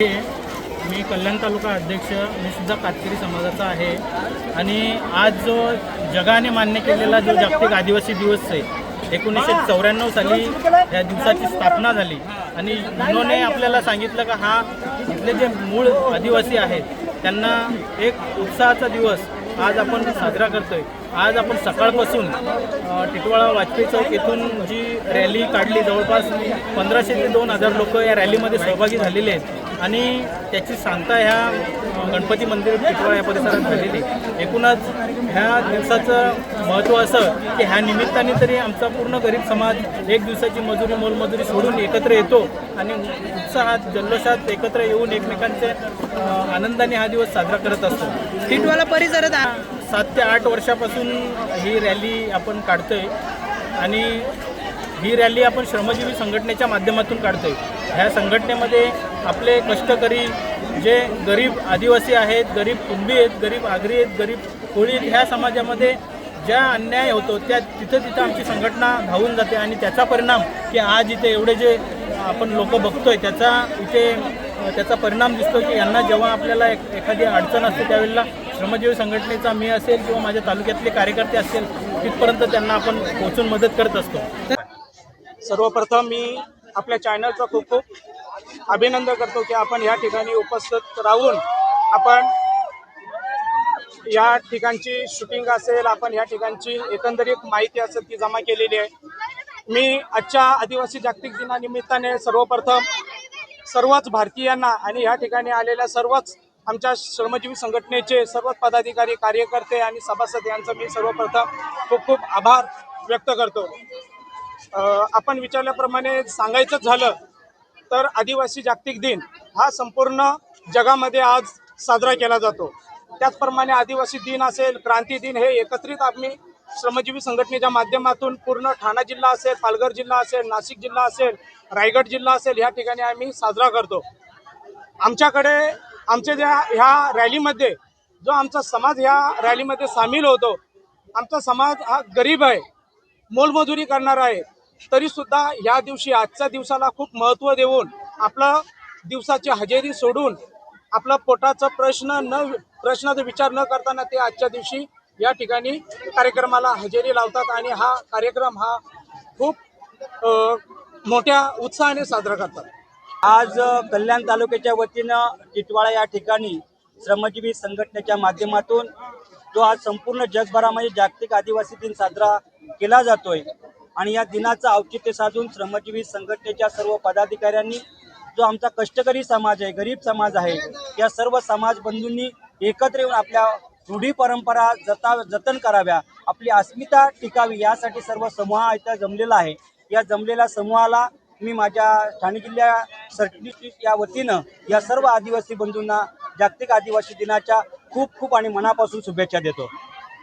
मी कल्याण तालुका अध्यक्ष मी सुद्धा कातकरी समाजाचा आहे. आणि आज जो जगाने मान्य केलेला जो जागतिक आदिवासी दिवस आहे एकोणीसशे चौऱ्याण्णव साली या दिवसाची स्थापना झाली. आणि युनोने आपल्याला सांगितलं का हा इथले जे मूळ आदिवासी आहेत त्यांना एक उत्साहाचा दिवस आज आपण साजरा करतोय. आज आपण सकाळपासून टिटवाळा वाजपेयी चौक येथून जी रॅली काढली जवळपास पंधराशे ते दोन हजार लोक या रॅलीमध्ये सहभागी झालेले आहेत. आणि त्याची सांगता ह्या गणपती मंदिर टिटवाळा या परिसरात झालेली. एकूणच ह्या दिवसाचं महत्त्व असं की ह्या निमित्ताने तरी आमचा पूर्ण गरीब समाज एक दिवसाची मजुरी मोलमजुरी सोडून एकत्र येतो आणि उत्साहात जल्लोषात एकत्र येऊन एकमेकांचे आनंदाने हा दिवस साजरा करत असतो टिटवाला परिसरात सात ते आठ वर्षापासून ही रॅली आपण काढतोय आणि ही रॅली आपण श्रमजीवी संघटनेच्या माध्यमातून काढतोय. ह्या संघटनेमध्ये आपले कष्टकरी जे गरीब आदिवासी आहेत गरीब कुंभी आहेत गरीब आगरी आहेत गरीब कोळी आहेत ह्या समाजामध्ये ज्या अन्याय होतो त्या तिथं तिथं आमची संघटना धावून जाते आणि त्याचा परिणाम की आज इथे एवढे जे आपण लोक बघतोय त्याचा इथे त्याचा परिणाम दिसतो की यांना जेव्हा आपल्याला एक एखादी अडचण असते त्यावेळेला श्रमजीवी संघटनेचा मी असेल किंवा माझ्या तालुक्यातले कार्यकर्ते असतील तिथपर्यंत त्यांना आपण पोहोचून मदत करत असतो. सर्वप्रथम मी आपल्या चॅनलचं खूप खूप अभिनंदन करतो की आपण या ठिकाणी उपस्थित राहून आपण या ठिकाणची शूटिंग असेल आपण या ठिकाणची एकंदरीत माहिती असेल ती जमा केलेली आहे. मी आजच्या आदिवासी जागतिक दिनानिमित्ताने सर्वप्रथम सर्वच भारतीयांना आणि या ठिकाणी आलेल्या सर्वच आमच्या श्रमजीवी संघटनेचे सर्वच पदाधिकारी कार्यकर्ते आणि सभासद यांचं मी सर्वप्रथम खूप खूप आभार व्यक्त करतो. आपण विचारल्याप्रमाणे सांगायचं झालं तर आदिवासी जागतिक दिन हा संपूर्ण जगामध्ये आज साजरा केला जातो. त्याचप्रमाणे आदिवासी दिन असेल क्रांती दिन हे एकत्रित आम्ही श्रमजीवी संघटनेच्या माध्यमातून पूर्ण ठाणा जिल्हा असेल पालघर जिल्हा असेल नाशिक जिल्हा असेल रायगड जिल्हा असेल ह्या ठिकाणी आम्ही साजरा करतो. आमच्याकडे आमच्या ज्या ह्या रॅलीमध्ये जो आमचा समाज ह्या रॅलीमध्ये सामील होतो आमचा समाज हा गरीब आहे. मोलमजुरी करणार आहे. तरी सुद्धा या दिवशी आजच्या दिवसाला खूप महत्त्व देऊन आपलं दिवसाची हजेरी सोडून आपला पोटाचा प्रश्न न प्रश्नाचा विचार न करताना ते आजच्या दिवशी या ठिकाणी कार्यक्रमाला हजेरी लावतात आणि हा कार्यक्रम हा खूप मोठ्या उत्साहाने साजरा करतात. आज कल्याण तालुक्याच्या वतीनं टिटवाळा या ठिकाणी श्रमजीवी संघटनेच्या माध्यमातून जो आज संपूर्ण जगभरामध्ये जागतिक आदिवासी दिन साजरा केला जातोय. आणि या दिनाचं औचित्य साधून श्रमजीवी संघटनेच्या सर्व पदाधिकाऱ्यांनी जो आमचा कष्टकरी समाज आहे गरीब समाज आहे या सर्व समाज बंधूंनी एकत्र येऊन आपल्या रूढी परंपरा जता जतन कराव्या आपली अस्मिता टिकावी यासाठी सर्व समूह इथं जमलेला आहे. या जमलेल्या समूहाला मी माझ्या ठाणे जिल्ह्या सरचिटणीस या वतीनं या सर्व आदिवासी बंधूंना जागतिक आदिवासी दिनाच्या खूप खूप आणि मनापासून शुभेच्छा देतो.